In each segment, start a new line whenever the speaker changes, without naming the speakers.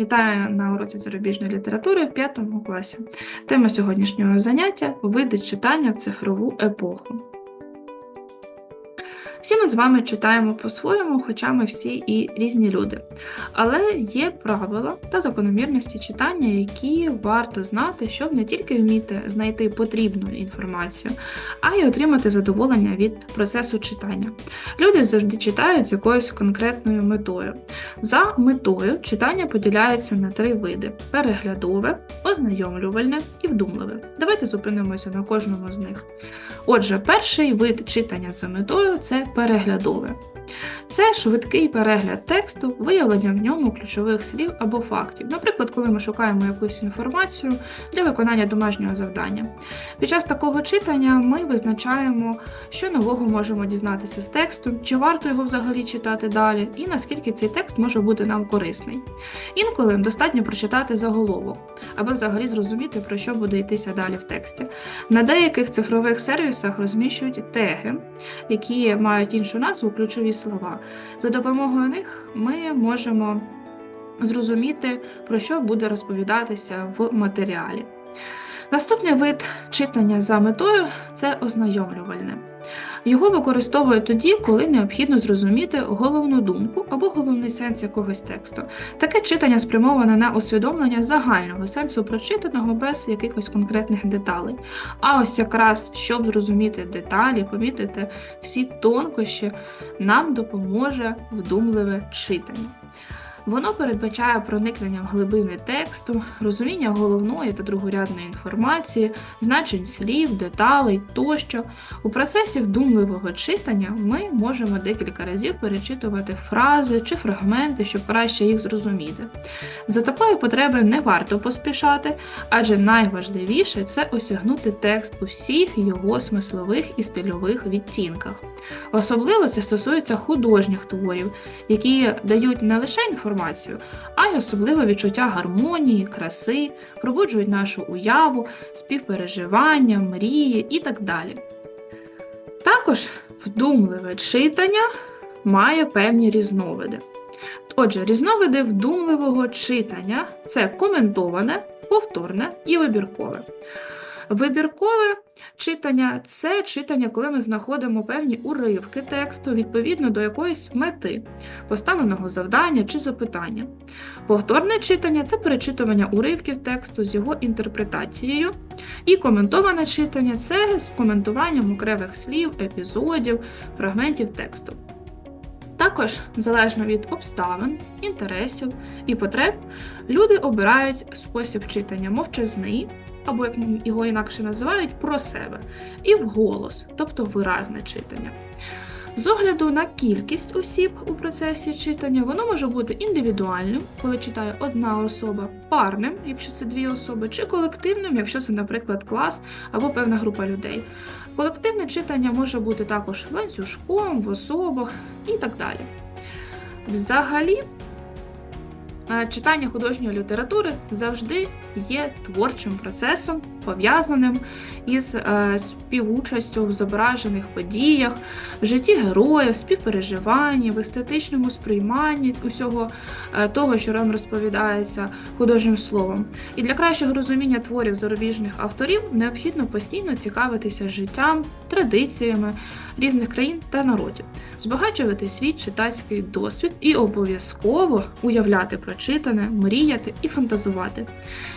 Вітаю на уроці зарубіжної літератури в п'ятому класі. Тема сьогоднішнього заняття види читання в цифрову епоху. Всі ми з вами читаємо по-своєму, хоча ми всі і різні люди. Але є правила та закономірності читання, які варто знати, щоб не тільки вміти знайти потрібну інформацію, а й отримати задоволення від процесу читання. Люди завжди читають з якоюсь конкретною метою. За метою читання поділяється на три види: переглядове, ознайомлювальне і вдумливе. Давайте зупинимося на кожному з них. Отже, перший вид читання за метою це переглядове. Це швидкий перегляд тексту, виявлення в ньому ключових слів або фактів. Наприклад, коли ми шукаємо якусь інформацію для виконання домашнього завдання. Під час такого читання ми визначаємо, що нового можемо дізнатися з тексту, чи варто його взагалі читати далі, і наскільки цей текст може бути нам корисний. Інколи достатньо прочитати заголовок, аби взагалі зрозуміти, про що буде йтися далі в тексті. На деяких цифрових сервісах розміщують теги, які мають іншу назву ключові слова. За допомогою них ми можемо зрозуміти, про що буде розповідатися в матеріалі. Наступний вид читання за метою це ознайомлювальне. Його використовують тоді, коли необхідно зрозуміти головну думку або головний сенс якогось тексту. Таке читання спрямоване на усвідомлення загального сенсу прочитаного без якихось конкретних деталей. А ось якраз щоб зрозуміти деталі, помітити всі тонкощі, нам допоможе вдумливе читання. Воно передбачає проникнення в глибини тексту, розуміння головної та другорядної інформації, значень слів, деталей тощо. У процесі вдумливого читання ми можемо декілька разів перечитувати фрази чи фрагменти, щоб краще їх зрозуміти. За такої потреби не варто поспішати, адже найважливіше це осягнути текст у всіх його смислових і стильових відтінках. Особливо це стосується художніх творів, які дають не лише інформацію, а й особливе відчуття гармонії, краси, пробуджують нашу уяву, співпереживання, мрії і так далі. Також вдумливе читання має певні різновиди. Отже, різновиди вдумливого читання це коментоване, повторне і вибіркове. Вибіркове читання це читання, коли ми знаходимо певні уривки тексту відповідно до якоїсь мети, поставленого завдання чи запитання. Повторне читання це перечитування уривків тексту з його інтерпретацією. І коментоване читання це з коментуванням окремих слів, епізодів, фрагментів тексту. Також, залежно від обставин, інтересів і потреб, люди обирають спосіб читання мовчазний, або як його інакше називають, про себе, і вголос, тобто виразне читання. З огляду на кількість осіб у процесі читання, воно може бути індивідуальним, коли читає одна особа, парним, якщо це дві особи, чи колективним, якщо це, наприклад, клас або певна група людей. Колективне читання може бути також ланцюжком, в особах і так далі. Взагалі, е, читання художньої літератури завжди є творчим процесом, пов'язаним із е, співучастю в зображених подіях, в житті героїв, співпереживанні, в естетичному сприйманні усього е, того, що нам розповідається художнім словом. І для кращого розуміння творів зарубіжних авторів необхідно постійно цікавитися життям, традиціями різних країн та народів, збагачувати свій читацький досвід і обов'язково уявляти прочитане, мріяти і фантазувати.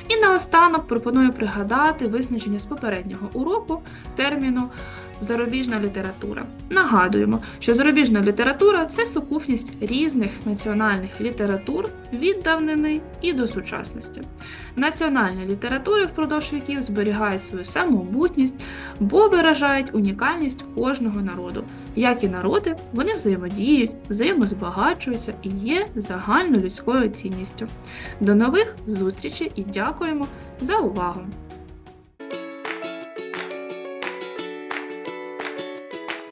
І наостанок пропоную пригадати визначення з попереднього уроку терміну зарубіжна література. Нагадуємо, що зарубіжна література це сукупність різних національних літератур від давнини і до сучасності. Національні літератури впродовж віків зберігають свою самобутність, бо виражають унікальність кожного народу. Як і народи, вони взаємодіють, взаємозбагачуються і є загальнолюдською цінністю. До нових зустрічей і дякуємо за увагу!